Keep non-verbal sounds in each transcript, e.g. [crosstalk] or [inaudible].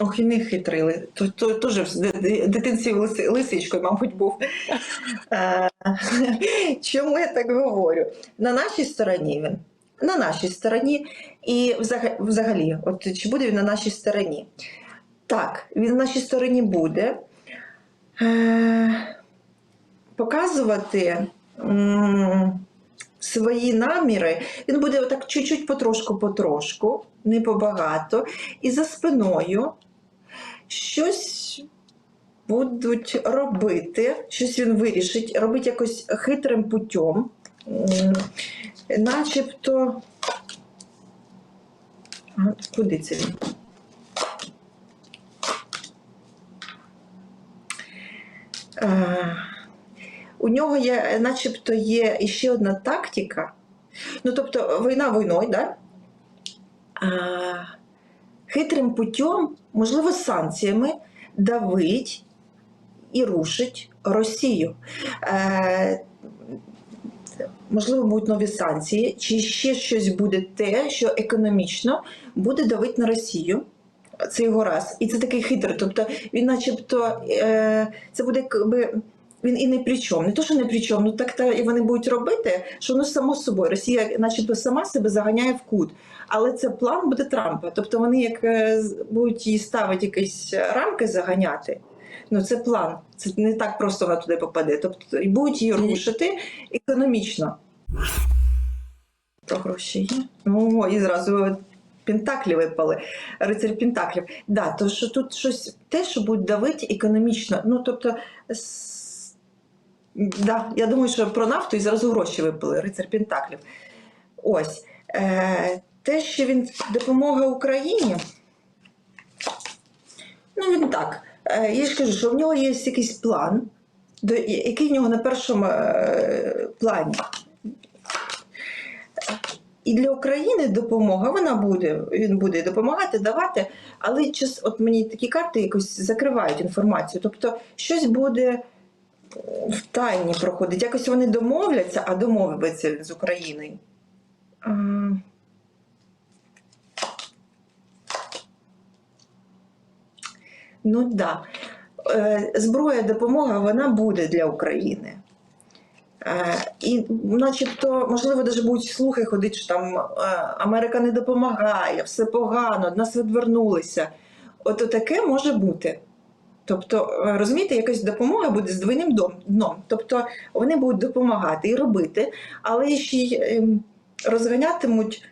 Ох, і не хитрили. То, то, ди- дитинці лиси- лисичкою, мабуть, був. Е, Чому я так говорю? На нашій стороні він. На нашій стороні. І взага- взагалі, от чи буде він на нашій стороні? Так, він на нашій стороні буде. Е, Показувати свої наміри. Він буде отак чуть-чуть потрошку-потрошку, не побагато. І за спиною щось будуть робити, щось він вирішить, робить якось хитрим путем, начебто. Куди це він? У нього є, начебто, є ще одна тактика. Ну, тобто, війна війною, да? Хитрим путем, можливо, санкціями давить і рушить Росію. Е, можливо, будуть нові санкції, чи ще щось буде те, що економічно буде давити на Росію. Це його раз. І це такий хитрий. Тобто він, начебто, е, це буде якби. Він і не при чому. Не то, що не при чому, ну так та і вони будуть робити, що воно само собою. Росія, начебто, сама себе заганяє в кут. Але це план буде Трампа. Тобто вони як е, будуть їй ставити якісь рамки заганяти. Ну це план. Це не так просто вона туди попаде. Тобто і будуть її рушити економічно. Про гроші є. Ну, і зразу Пентаклі випали, рицарь Пентаклів. Да, то що тут щось те, що буде давити економічно. Ну тобто, да, я думаю, що про нафту і зразу гроші випали, рицар Пентаклів. Ось. Е, те, що він допомога Україні. Ну, він так. Е, я ж кажу, що в нього є якийсь план, до, який в нього на першому е, плані. І для України допомога вона буде, він буде допомагати, давати, але час, от мені такі карти якось закривають інформацію. Тобто щось буде в тайні проходить. Якось вони домовляться, а домовляться з Україною. Ну так. Да. Е, Зброя, допомога, вона буде для України. Е, І, начебто, можливо, навіть будуть слухи ходити, що там е, Америка не допомагає, все погано, від нас відвернулися. От таке може бути. Тобто, е, розумієте, якась допомога буде з двойним дном. Тобто вони будуть допомагати і робити, але ще й ем, розганятимуть,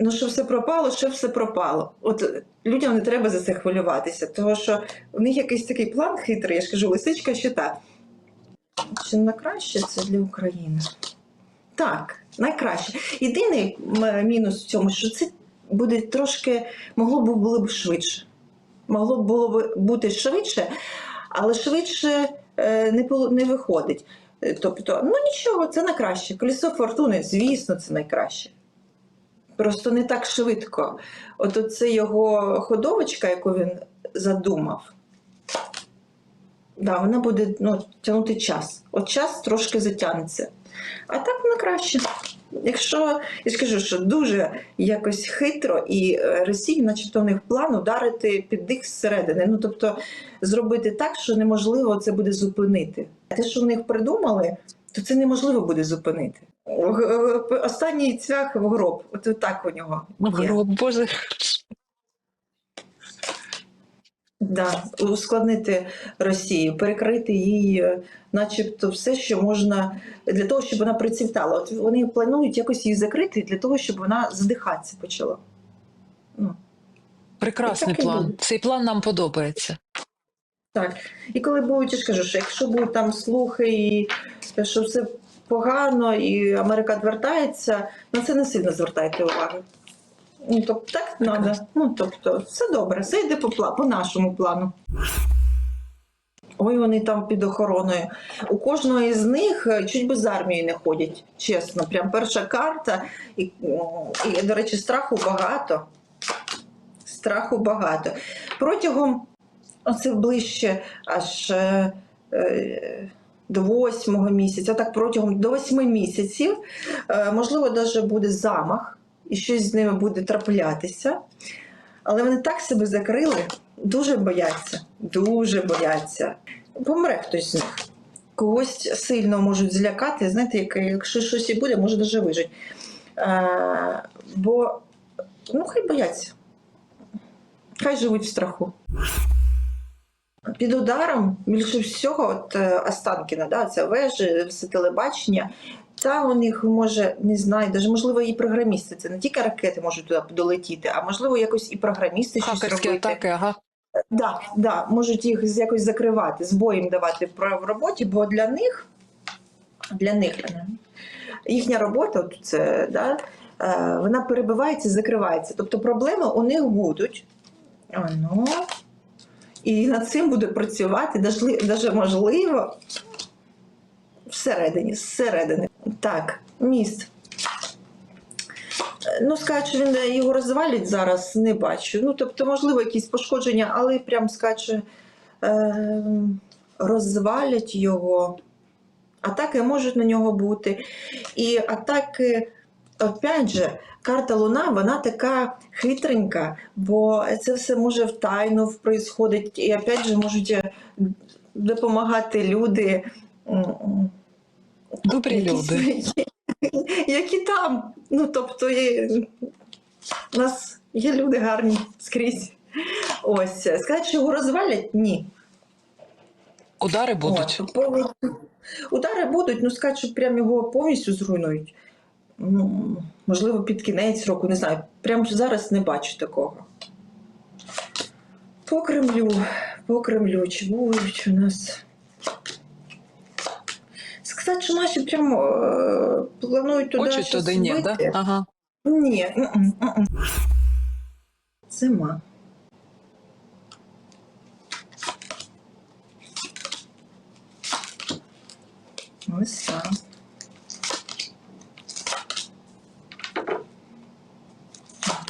ну що все пропало, що все пропало. От е, людям не треба за це хвилюватися, тому що в них якийсь такий план хитрий, я ж кажу, лисичка щита. Чи на краще це для України? Так, найкраще. Єдиний мінус в цьому, що це буде трошки, могло б було б швидше. Могло б було б бути швидше, але швидше е, не, не виходить. Е, Тобто, ну нічого, це на краще. Колесо фортуни, звісно, це найкраще. Просто не так швидко. От це його ходовочка, яку він задумав. Да, вона буде ну, тягнути час. От час трошки затягнеться. А так на краще. Якщо я скажу, що дуже якось хитро і е, Росії, начебто, у них план ударити під дих зсередини. Ну тобто зробити так, що неможливо це буде зупинити. Те, що в них придумали, то це неможливо буде зупинити. Останній цвях в гроб. От так у нього. В Гроб, Боже. Да, ускладнити Росію, перекрити їй, е, начебто, все, що можна для того, щоб вона процвітала. От вони планують якось її закрити для того, щоб вона задихатися почала. Ну, Прекрасний план. Цей план нам подобається. так. І коли будуть, я ж кажу, що якщо будуть там слухи, і що все погано, і Америка відвертається, на це не сильно звертайте увагу. Ну, тобто, так треба. Ну, тобто, все добре, все йде по, по нашому плану. Ой, вони там під охороною. У кожного із них е, чуть би з армією не ходять, чесно. Прям перша карта. І, і до речі, страху багато. Страху багато. Протягом оце ближче аж е, е, до восьмого місяця, так протягом до восьми місяців, е, можливо, навіть буде замах, і щось з ними буде траплятися. Але вони так себе закрили, дуже бояться, дуже бояться. Помре хтось з них. Когось сильно можуть злякати, знаєте, як, якщо щось і буде, може навіть вижити. Е, бо ну, хай бояться. Хай живуть в страху. Під ударом більше всього, от е, Останкіна, да, це вежі, все телебачення. Та у них може, не знаю, даже можливо і програмісти. Це не тільки ракети можуть туди долетіти, а можливо якось і програмісти щось Хакерські робити. атаки, ага. Да, да, можуть їх якось закривати, збої їм давати в роботі, бо для них, для них їхня робота, от це, да, е, вона перебивається, закривається. Тобто проблеми у них будуть. Ну, і над цим буде працювати, навіть можливо, всередині, зсередини. Так, міст. Е, Ну, що він е, його розвалить зараз, не бачу. Ну, тобто, можливо, якісь пошкодження, але прям що е, розвалять його. Атаки можуть на нього бути. І атаки, опять же, карта Луна, вона така хитренька, бо це все може в тайну происходить. І опять же можуть е, допомагати люди. Добрі люди. [laughs] які там. Ну, тобто, є, у нас є люди гарні скрізь. Ось. Сказати, що його розвалять? Ні. Удари будуть. По- Удари будуть, ну сказати, що прям його повністю зруйнують. Ну, можливо, під кінець року, не знаю. Прямо зараз не бачу такого. По Кремлю, по Кремлю, чи будуть у нас. Сказати, що наші прямо е, планують туди. Хочуть щось туди, ні, да? Ага. Ні, м-м, м-м. зима. Ось так.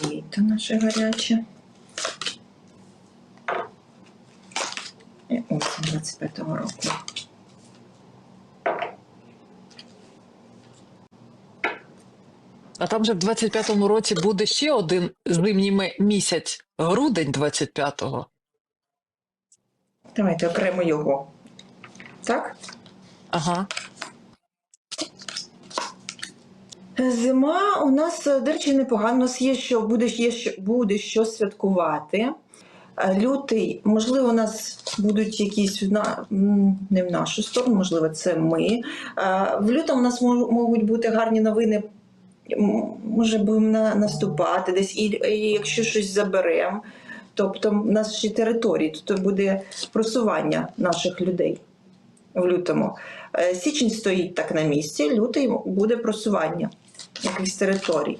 Літо наше гаряче. І осінь 25-го року. А там же в 25-му році буде ще один зимній місяць, грудень 25-го. Давайте окремо його. Так? Ага. Зима у нас, до речі, непогано. У нас є що буде, є що буде що святкувати. Лютий, можливо, у нас будуть якісь на не в нашу сторону, можливо, це ми. В лютому у нас можуть бути гарні новини. Може, будемо на- наступати десь, і, і якщо щось заберемо, тобто наші території, то буде просування наших людей в лютому. Е, Січень стоїть так на місці, лютий буде просування якихось територій.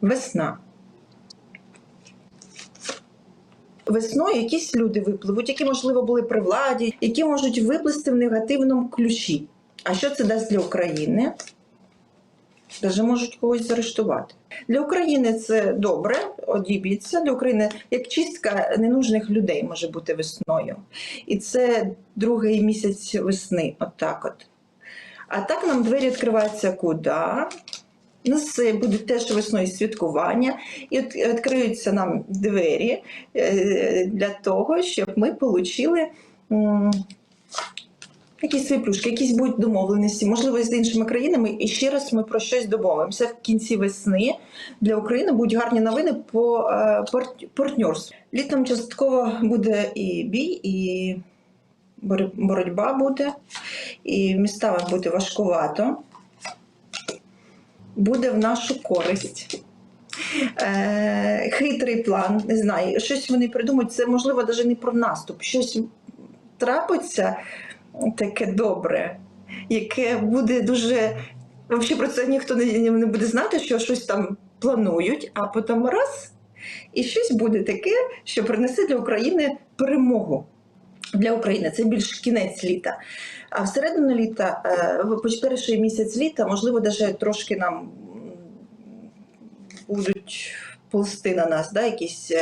Весна. Весною якісь люди випливуть, які, можливо, були при владі, які можуть виплисти в негативному ключі. А що це дасть для України? Даже можуть когось заарештувати. Для України це добре, одіб'ється. Для України як чистка ненужних людей може бути весною. І це другий місяць весни, отак от. А так нам двері відкриваються куди? У нас е, буде теж весною святкування, і відкриються нам двері е, для того, щоб ми отримали якісь свої плюшки, якісь будуть домовленості, можливо, з іншими країнами. І ще раз ми про щось домовимося. В кінці весни для України будуть гарні новини по е, пар- партнерству. Літом частково буде і бій, і боротьба буде, і містами буде важкувато. Буде в нашу користь. Е, хитрий план, не знаю, щось вони придумають. Це можливо навіть не про наступ. Щось трапиться таке добре, яке буде дуже. Взагалі про це ніхто не, не буде знати, що щось там планують, а потім раз, і щось буде таке, що принесе для України перемогу. Для України це більш кінець літа. А всередину літа, е, перший місяць літа, можливо, навіть трошки нам будуть ползти на нас, да, якісь.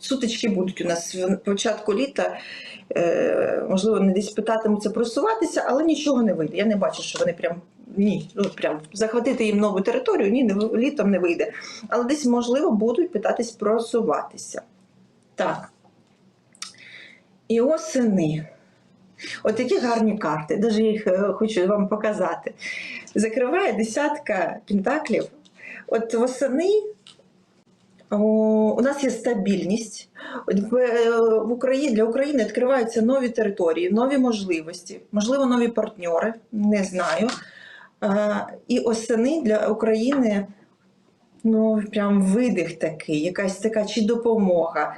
Сутички будуть у нас в початку літа. Е, можливо, вони десь питатимуться просуватися, але нічого не вийде. Я не бачу, що вони прям ні, ну прям захватити їм нову територію, ні, літом не вийде. Але десь, можливо, будуть питатись просуватися. Так. І осени. От такі гарні карти, навіть їх е, хочу вам показати. Закриває десятка пентаклів. От восени у нас є стабільність. В, е, Україні для України відкриваються нові території, нові можливості, можливо, нові партньори, не знаю. І осени для України ну, прям видих такий, якась така чи допомога.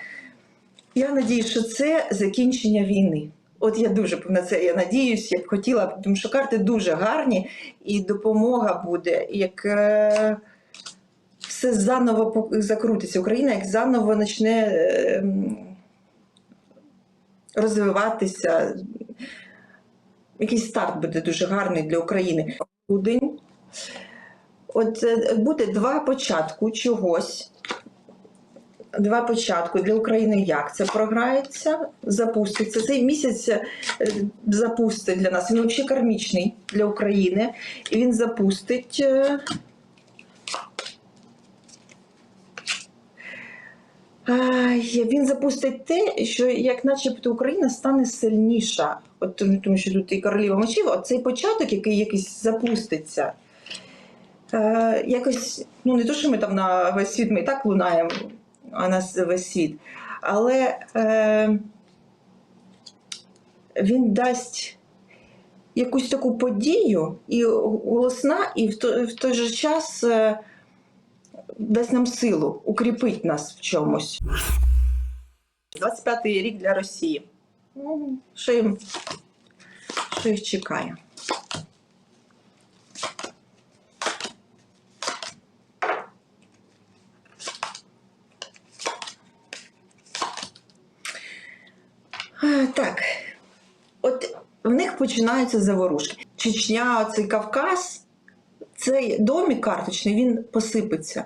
Я надію, що це закінчення війни. От я дуже на це я надіюсь, я б хотіла, тому що карти дуже гарні, і допомога буде, як е, все заново закрутиться. Україна як заново почне е, розвиватися. Якийсь старт буде дуже гарний для України. От е, буде два початку чогось. Два початку для України як це програється, запуститься. Цей місяць е, запустить для нас. Він взагалі кармічний для України. І він запустить. е, Ай, Він запустить те, що як начебто Україна стане сильніша. От тому, що тут і королева мечів, от цей початок, який якийсь запуститься. Е, якось, ну не то, що ми там на весь світ, ми і так лунаємо, а нас весь світ. Але е, він дасть якусь таку подію і голосна, і в той, в той же час е, дасть нам силу, укріпить нас в чомусь. 25-й рік для Росії. Ну, що їм, що їх чекає? Так, от в них починаються заворушки. Чечня, цей Кавказ, цей домик карточний, він посипеться.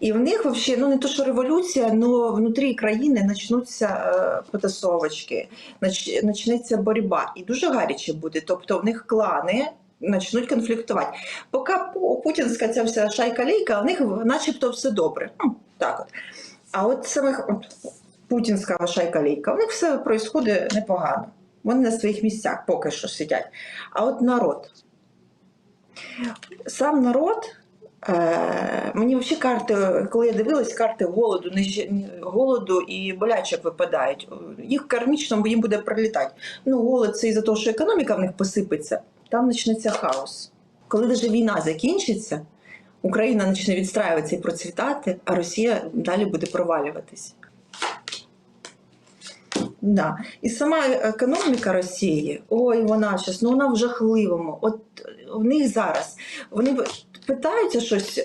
І в них взагалі, ну не то, що революція, але внутрі країни почнуться е, потасовочки, почнеться боротьба. І дуже гаряче буде. Тобто в них клани почнуть конфліктувати. Поки Пу- путінська ця вся шайка-лейка, у них начебто все добре. Ну, так от. А от от, путінська шайка-лейка, у них все відбувається непогано. Вони на своїх місцях поки що сидять. А от народ. Сам народ. Е, мені взагалі карти, коли я дивилась, карти голоду, голоду і болячок випадають. Їх кармічно їм буде прилітати. Ну, голод це із-за того, що економіка в них посипеться, там почнеться хаос. Коли вже війна закінчиться, Україна почне відстраюватися і процвітати, а Росія далі буде провалюватись. Да. І сама економіка Росії, ой, вона зараз, ну вона в жахливому. От в них зараз вони питаються щось е,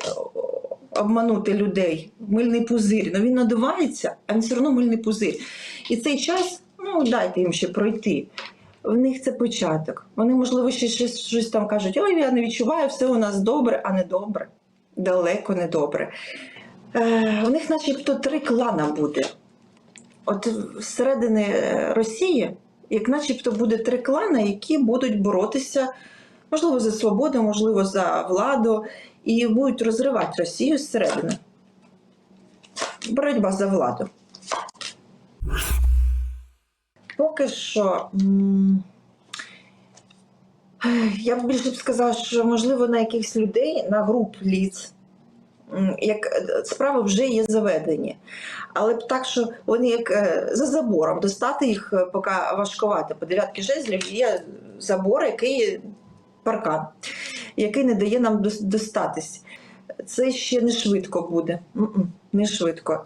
обманути людей, мильний пузир. Ну він надувається, а він все одно мильний пузир. І цей час, ну дайте їм ще пройти. В них це початок. Вони, можливо, ще щось, щось там кажуть: ой, я не відчуваю, все у нас добре, а не добре. Далеко не добре. Е, у них начебто три клана буде. От зсередини е, Росії, як начебто буде три клани, які будуть боротися, можливо, за свободу, можливо, за владу, і будуть розривати Росію зсередини. Боротьба за владу. Поки що. Я б більше б сказала, що можливо на якихось людей, на груп ліц, як е, справи вже є заведені. Але б так, що вони як е, за забором достати їх е, поки важкувати. По дев'ятки жезлів є забор, який паркан, який не дає нам дос- достатись. Це ще не швидко буде. Не швидко.